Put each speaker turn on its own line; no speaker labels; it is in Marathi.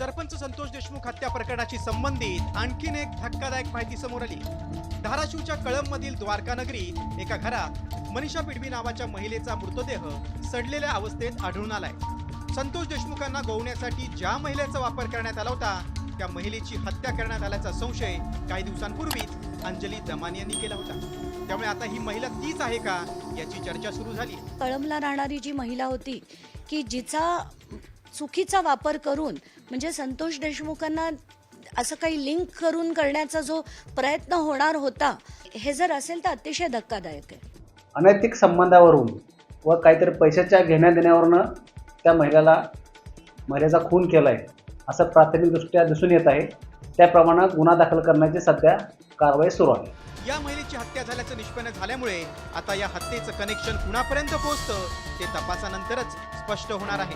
सरपंच संतोष देशमुख हत्या प्रकरणाशी संबंधित आणखीन एक धक्कादायक माहिती समोर आली. धाराशिवच्या कळंबमधील द्वारकानगरीत एका घरात मनीषा पिडवी नावाच्या महिलेचा मृतदेह सडलेल्या अवस्थेत आढळून आलाय. संतोष देशमुखांना गोवण्यासाठी ज्या महिलेचा वापर करण्यात आला होता त्या महिलेची हत्या करण्यात आल्याचा संशय काही दिवसांपूर्वीच अंजली दमानी यांनी केला होता. त्यामुळे आता ही महिला तीच आहे का याची चर्चा सुरू झाली
कळमला राहणारी जी महिला होती की जिचा चुकीचा वापर करून म्हणजे संतोष देशमुखांना असं काही लिंक करून करण्याचा जो प्रयत्न होणार होता हे जर असेल तर अतिशय धक्कादायक आहे.
अनैतिक संबंधावरून व काहीतरी पैशाच्या घेण्या देण्यावरनं त्या महिलेला महिलेचा खून केला आहे असं प्राथमिकदृष्ट्या दिसून येत आहे. त्याप्रमाणे गुन्हा दाखल करण्याची सध्या कारवाई सुरू आहे.
या महिलेची हत्या झाल्याचं निष्पन्न झाल्यामुळे आता या हत्येचं कनेक्शन कुणापर्यंत पोहोचतं ते तपासानंतरच स्पष्ट होणार आहे.